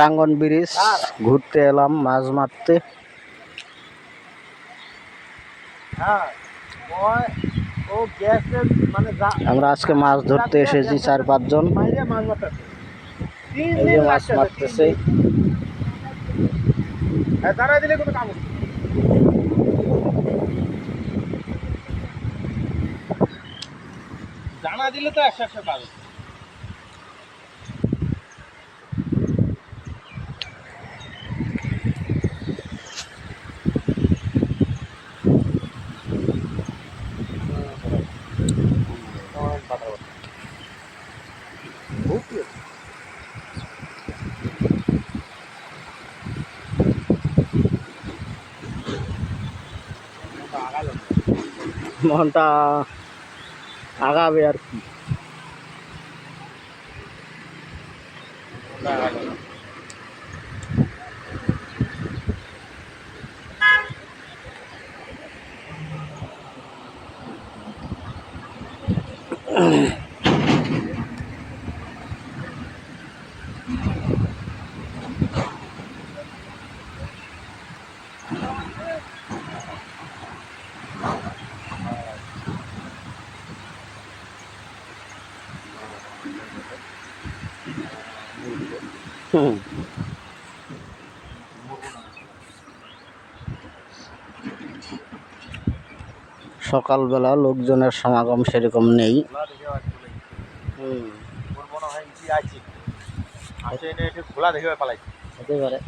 Tangon bridge ঘুরতে এলাম মাছ মারতে। হ্যাঁ মানে আমরা আজকে মাছ ধরতে এসেছি চার পাঁচজন মাছ মারতেছে। হ্যাঁ দিলে কোনো কাম জানা দিলে তো একশো একশো পাবে মনটা আগাবে আর কি হুম। সকালবেলা লোকজনের সমাগম সেরকম নেই। হতে পারে।